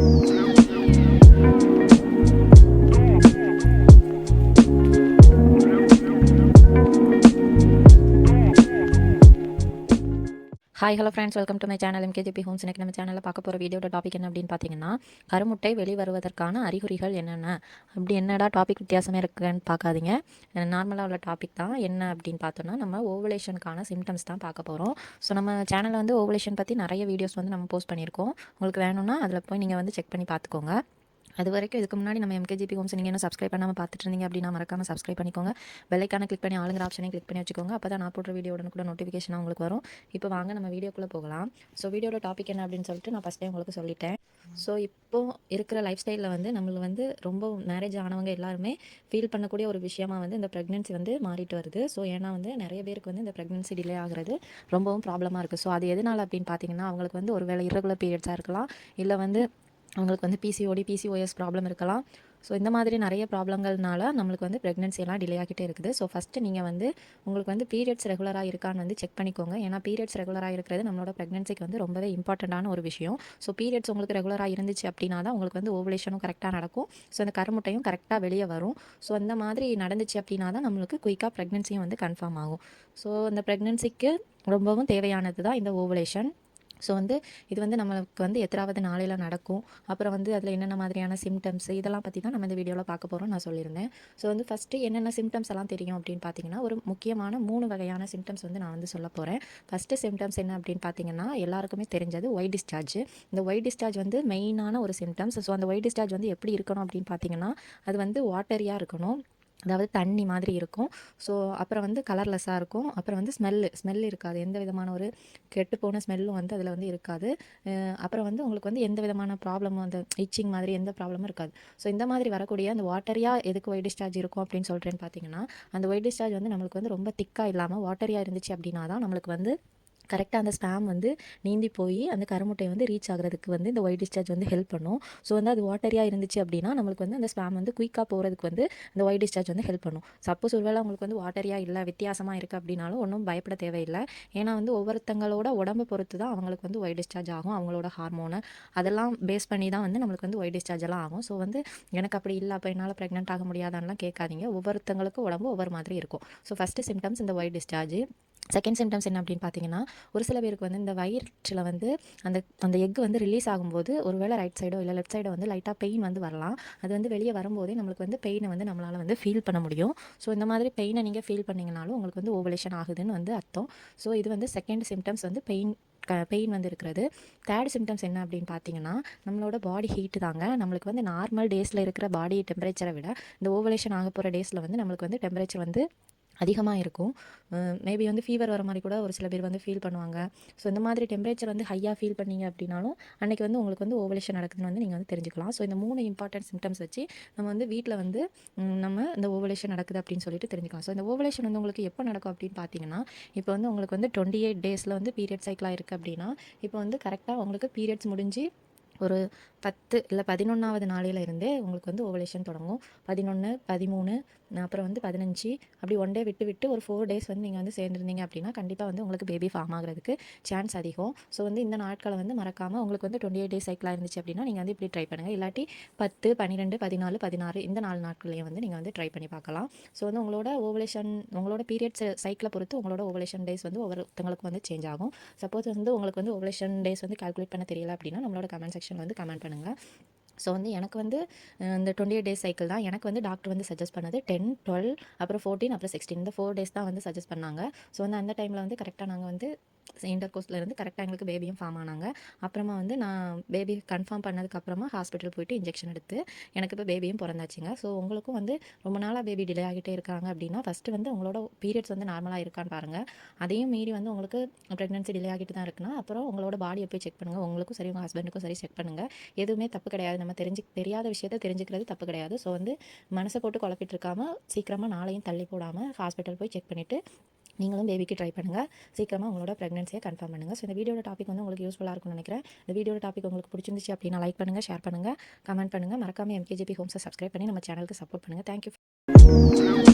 Thank you. Hi hello friends welcome to my channel MKGB homes எனக்கு நம்ம சேனலில் பார்க்க போகிற வீடியோட டாபிக் என்ன அப்படின்னு பார்த்தீங்கன்னா கருமுட்டை வெளிவருவதற்கான அறிகுறிகள் என்னென்ன? அப்படி என்னடா டாபிக் வித்தியாசமே இருக்குன்னு பார்க்காதீங்க. நார்மலாக உள்ள டாபிக் தான். என்ன அப்படின்னு பார்த்தோன்னா நம்ம ஓவலேஷனுக்கான சிம்டம்ஸ் தான் பார்க்க போகிறோம் ஸோ நம்ம சேனலில் வந்து ஓவலேஷன் பற்றி நிறைய வீடியோஸ் வந்து நம்ம போஸ்ட் பண்ணியிருக்கோம். உங்களுக்கு வேணும்னா அதில் போய் நீங்கள் வந்து செக் பண்ணி பார்த்துக்கோங்க. அது வரைக்கும் இதுக்கு முன்னாடி நம்ம எம்கேஜிபி ஹோம்ஸ் நீங்கள் என்ன சப்ஸ்கிரைப் பண்ணாமல் பார்த்துட்டு இருந்தீங்க அப்படின்னா மறக்காம சப்ஸ்கிரைப் பண்ணிக்கோங்க. பெல்லைக்கான கிளிக் பண்ணி ஆளுங்கிற ஆப்ஷனே கிளிக் பண்ணி வச்சுக்கோங்க. அப்போ தான் நான் போடுற வீடியோ கூட நோட்டிஃபிகேஷன் உங்களுக்கு வரும். இப்போ வாங்க நம்ம வீடியோக்குள்ளே போகலாம். ஸோ வீடியோட டாபிக் என்ன அப்படின்னு சொல்லிட்டு நான் ஃபஸ்ட்டே உங்களுக்கு சொல்லிட்டேன். ஸோ இப்போ இருக்கிற லைஃப் ஸ்டைலில் வந்து நம்மளுக்கு வந்து ரொம்ப மேரேஜ் ஆனவங்க எல்லாருமே ஃபீல் பண்ணக்கூடிய ஒரு விஷயமா வந்து இந்த ப்ரெக்னென்சி வந்து மாறிட்டு வருது. ஸோ ஏன்னா வந்து நிறைய பேருக்கு வந்து இந்த ப்ரெக்னென்சி டிலே ஆகிறது ரொம்பவும் ப்ராப்ளமாக இருக்குது ஸோ அது எதனால் அப்படின்னு பார்த்தீங்கன்னா அவங்களுக்கு வந்து ஒரு வேளை இரகுலர் பீரியட்ஸாக இருக்கலாம். இல்லை வந்து அவங்களுக்கு வந்து பிசிஓடி பிசிஓஎஸ் ப்ராப்ளம் இருக்கலாம். ஸோ இந்த மாதிரி நிறைய ப்ராப்ளங்கள்னால நம்மளுக்கு வந்து ப்ரெக்னென்சி எல்லாம் டிலே ஆகிட்டே இருக்குது. ஸோ ஃபஸ்ட்டு நீங்கள் வந்து உங்களுக்கு வந்து பீரியட்ஸ் ரெகுலராக இருக்கான்னு வந்து செக் பண்ணிக்கோங்க. ஏன்னா பீரியட்ஸ் ரெகுலராக இருக்கிறது நம்மளோட ப்ரெக்னென்சிக்கு வந்து ரொம்பவே இம்பார்ட்டண்ட்டான ஒரு விஷயம். ஸோ பீரியட்ஸ் உங்களுக்கு ரெகுலராக இருந்துச்சு அப்படின்னா தான் உங்களுக்கு வந்து ஓவலேஷனும் கரெக்டாக நடக்கும். ஸோ அந்த கருமுட்டையும் கரெக்டாக வெளியே வரும். ஸோ அந்த மாதிரி நடந்துச்சு அப்படின்னா தான் நம்மளுக்கு குயிக்காக ப்ரெக்னென்சியும் வந்து கன்ஃபார்ம் ஆகும். ஸோ அந்த ப்ரெக்னென்சிக்கு ரொம்பவும் தேவையானது தான் இந்த ஓவலேஷன் ஸோ வந்து இது வந்து நம்மளுக்கு வந்து எத்தனாவது நாளையில் நடக்கும். அப்புறம் வந்து அதில் என்னென்ன மாதிரியான சிம்டம்ஸ் இதெல்லாம் பற்றி தான் நம்ம இந்த வீடியோவில் பார்க்க போகிறோம் நான் சொல்லியிருந்தேன். ஸோ வந்து ஃபஸ்ட்டு என்னென்ன சிம்டம்ஸ் எல்லாம் தெரியும் அப்படின்னு பார்த்தீங்கன்னா ஒரு முக்கியமான மூணு வகையான சிம்டம்ஸ் வந்து நான் வந்து சொல்ல போகிறேன் ஃபஸ்ட்டு சிம்டம்ஸ் என்ன அப்படின்னு பார்த்தீங்கன்னா எல்லாருக்குமே தெரிஞ்சது ஒய் டிஸ்சார்ஜ் இந்த ஒய் டிஸ்சார்ஜ் வந்து மெயினான ஒரு சிம்டம்ஸ் ஸோ அந்த ஒய் டிஸ்சார்ஜ் வந்து எப்படி இருக்கணும் அப்படின்னு பார்த்தீங்கன்னா அது வந்து வாட்டரியாக இருக்கணும். அதாவது தண்ணி மாதிரி இருக்கும். ஸோ அப்புறம் வந்து கலர்லெஸ்ஸாக இருக்கும். அப்புறம் வந்து ஸ்மெல்லு ஸ்மெல் இருக்காது. எந்த விதமான ஒரு கெட்டு போன ஸ்மெல்லும் வந்து அதில் வந்து இருக்காது. அப்புறம் வந்து உங்களுக்கு வந்து எந்த விதமான ப்ராப்ளமும் அந்த இச்சிங் மாதிரி எந்த ப்ராப்ளமும் இருக்காது. ஸோ இந்த மாதிரி வரக்கூடிய அந்த வாட்டரியாக எதுக்கு ஒயிட் டிஸ்சார்ஜ் இருக்கும் அப்படின்னு சொல்கிறேன்னு பார்த்தீங்கன்னா அந்த ஒயிட் டிஸ்சார்ஜ் வந்து நம்மளுக்கு வந்து ரொம்ப திக்காக இல்லாமல் வாட்டரியாக இருந்துச்சு அப்படின்னா தான் நம்மளுக்கு வந்து கரெக்டாக அந்த ஸ்பேம் வந்து நீந்தி போய் அந்த கருமுட்டையை வந்து ரீச் ஆகிறதுக்கு வந்து இந்த ஒயிட் டிஸ்சார்ஜ் வந்து ஹெல்ப் பண்ணும். ஸோ வந்து அது வாட்டரியாக இருந்துச்சு அப்படின்னா நம்மளுக்கு வந்து அந்த ஸ்பேம் வந்து குயிக்காக போகிறதுக்கு வந்து இந்த ஒயிட் டிஸ்சார்ஜ் வந்து ஹெல்ப் பண்ணும். சப்போஸ் ஒருவேளை உங்களுக்கு வந்து வாட்டரியாக இல்லை வித்தியாசமாக இருக்குது அப்படின்னாலும் ஒன்றும் பயப்பட தேவையில்லை. ஏன்னா வந்து ஒவ்வொருத்தங்களோட உடம்பு பொறுத்து தான் அவங்களுக்கு வந்து ஒயிட் டிஸ்சார்ஜ் ஆகும் அவங்களோட ஹார்மோனு அதெல்லாம் பேஸ் பண்ணி தான் வந்து நம்மளுக்கு வந்து ஒயிட் டிஸ்சார்ஜ் எல்லாம் ஆகும். ஸோ வந்து எனக்கு அப்படி இல்லை அப்போ என்னால் ப்ரெக்னென்ட் ஆக முடியாதான்லாம் கேட்காதீங்க. ஒவ்வொருத்தங்களுக்கும் உடம்பு ஒவ்வொரு மாதிரி இருக்கும். ஸோ ஃபஸ்ட்டு சிம்டம்ஸ் இந்த ஒயிட் டிஸ்சார்ஜ் செகண்ட் சிம்டம்ஸ் என்ன அப்படின்னு பார்த்தீங்கன்னா ஒரு சில பேருக்கு வந்து இந்த வயிற்றில் வந்து அந்த அந்த எக் வந்து ரிலீஸ் ஆகும்போது ஒருவேளை ரைட் சைடோ இல்லை லெஃப்ட் சைடோ வந்து லைட்டாக பெயின் வந்து வரலாம். அது வந்து வெளியே வரும்போதே நம்மளுக்கு வந்து பெயினை வந்து நம்மளால் வந்து ஃபீல் பண்ண முடியும். ஸோ இந்த மாதிரி பெயினை நீங்கள் ஃபீல் பண்ணிங்கனாலும் உங்களுக்கு வந்து ஓவலேஷன் ஆகுதுன்னு வந்து அர்த்தம். ஸோ இது வந்து செகண்ட் சிம்டம்ஸ் வந்து பெயின் க பெயின் வந்து இருக்கிறது. தேர்ட் சிம்டம்ஸ் என்ன அப்படின்னு பார்த்தீங்கன்னா நம்மளோட பாடி ஹீட்டு தாங்க. நம்மளுக்கு வந்து நார்மல் டேஸில் இருக்கிற பாடி டெம்பரேச்சரை விட இந்த ஓவலேஷன் ஆக போகிற டேஸில் வந்து நம்மளுக்கு வந்து டெம்பரேச்சர் வந்து அதிகமாக இருக்கும். மேபி வந்து ஃபீவர் வர மாதிரி கூட ஒரு சில பேர் வந்து ஃபீல் பண்ணுவாங்க. ஸோ இந்த மாதிரி டெம்பரேச்சர் வந்து ஹையாக ஃபீல் பண்ணீங்க அப்படின்னாலும் அன்றைக்கி வந்து உங்களுக்கு வந்து ஓவலேஷன் நடக்குதுன்னு வந்து நீங்கள் வந்து தெரிஞ்சுக்கலாம். ஸோ இந்த மூணு இம்பார்ட்டன்ட் சிம்டம்ஸ் வச்சு நம்ம வந்து வீட்டில் வந்து நம்ம இந்த ஓவலேஷன் நடக்குது அப்படின்னு சொல்லிட்டு தெரிஞ்சுக்கலாம். ஸோ இந்த ஓவலேஷன் வந்து உங்களுக்கு எப்போ நடக்கும் அப்படின்னு பார்த்தீங்கன்னா இப்போ வந்து உங்களுக்கு வந்து டுவெண்ட்டி எயிட் டேஸில் வந்து பீரியட் சைக்கிளாக இருக்குது அப்படின்னா இப்போ வந்து கரெக்டாக உங்களுக்கு பீரியட்ஸ் முடிஞ்சு ஒரு பத்து இல்லை பதினொன்றாவது நாளையில இருந்தே உங்களுக்கு வந்து ஓவலேஷன் தொடங்கும். பதினொன்று பதிமூணு அப்புறம் வந்து பதினஞ்சு அப்படி ஒன் டே விட்டு விட்டு ஒரு ஃபோர் டேஸ் வந்து நீங்கள் வந்து சேர்ந்துருந்தீங்க அப்படின்னா கண்டிப்பாக வந்து உங்களுக்கு பேபி ஃபார்ம் ஆகிறதுக்கு சான்ஸ் அதிகம். ஸோ வந்து இந்த நாட்களை வந்து மறக்காமல் உங்களுக்கு வந்து டுவெண்ட்டி எயிட் டேஸ் சைக்கிளாக இருந்துச்சு அப்படின்னா நீங்கள் வந்து இப்படி ட்ரை பண்ணுங்கள் இல்லாட்டி பத்து பன்னிரெண்டு பதினாலு பதினாறு இந்த நாலு நாட்களையும் வந்து நீங்கள் வந்து ட்ரை பண்ணி பார்க்கலாம். ஸோ வந்து உங்களோட ஓவலேஷன் உங்களோட பீரியட்ஸ் சைக்கிளை பொறுத்து உங்களோட ஓவலேஷன் டேஸ் வந்து ஒவ்வொருத்தங்களுக்கு வந்து சேஞ்ச் ஆகும். சப்போஸ் வந்து உங்களுக்கு வந்து ஓவலேஷன் டேஸ் வந்து கால்குலேட் பண்ண தெரியல அப்படின்னா நம்மளோட கமெண்ட் செக்ஷனில் வந்து கமெண்ட் பண்ணுங்கள் ஸோ வந்து எனக்கு வந்து இந்த டுவெண்ட்டி எயிட் டேஸ் சைக்கிள் தான் எனக்கு வந்து டாக்டர் வந்து சஜஸ்ட் பண்ணது. டென் டுவெல் அப்புறம் ஃபோர்டீன் அப்புறம் சிக்ஸ்டீன் இந்த ஃபோர் டேஸ் தான் வந்து சஜஸ்ட் பண்ணாங்க. ஸோ வந்து அந்த டைமில் வந்து கரெக்டாக நாங்கள் வந்து இன்டர் கோஸ்ட்லேருந்து இருந்து கரெக்டாக எங்களுக்கு பேபியும் ஃபார்ம் ஆனாங்க. அப்புறமா வந்து நான் பேபி கன்ஃபார்ம் பண்ணதுக்கப்புறமா ஹாஸ்பிட்டல் போயிட்டு இன்ஜெக்ஷன் எடுத்து எனக்கு இப்போ பேபியும் பிறந்தாச்சுங்க. ஸோ உங்களுக்கும் வந்து ரொம்ப நாளாக பேபி டிலே ஆகிட்டே இருக்காங்க அப்படின்னா ஃபஸ்ட்டு வந்து உங்களோட பீரியட்ஸ் வந்து நார்மலாக இருக்கான்னு பாருங்கள் அதையும் மீறி வந்து உங்களுக்கு ப்ரெக்னன்சி டிலே ஆகிட்டு தான் இருக்குன்னா அப்புறம் உங்களோட பாடியை போய் செக் பண்ணுங்கள் உங்களுக்கும் சரி உங்கள் ஹஸ்பண்டுக்கும் சரி செக் பண்ணுங்கள் எதுவுமே தப்பு கிடையாது. நம்ம தெரிஞ்சு தெரியாத விஷயத்த தெரிஞ்சுக்கிறது தப்பு கிடையாது. ஸோ வந்து மனசை போட்டு குழப்பிட்டு இருக்காமல் சீக்கிரமாக நாளையும் தள்ளி போடாமல் ஹாஸ்பிட்டல் போய் செக் பண்ணிவிட்டு நீங்களும் பேபிக்கு ட்ரை பண்ணுங்கள் சீக்கிரமாக உங்களோட ப்ரெக்னன்சியை கன்ஃபார்ம் பண்ணுங்கள் ஸோ இந்த வீடியோட டாபிக் வந்து உங்களுக்கு யூஸ்ஃபுல்லாக இருக்கும்னு நினைக்கிறேன். இந்த வீடியோட டாபிக் உங்களுக்கு பிடிச்சிருந்துச்சு அப்படின்னா லைக் பண்ணுங்கள் ஷேர் பண்ணுங்கள் கமெண்ட் பண்ணுங்கள் மறக்காமல் எம்கேஜிபி ஹோம்ஸை சப்ஸ்கிரைப் பண்ணி நம்ம சேனலுக்கு சப்போர்ட் பண்ணுங்கள் தேங்க்யூ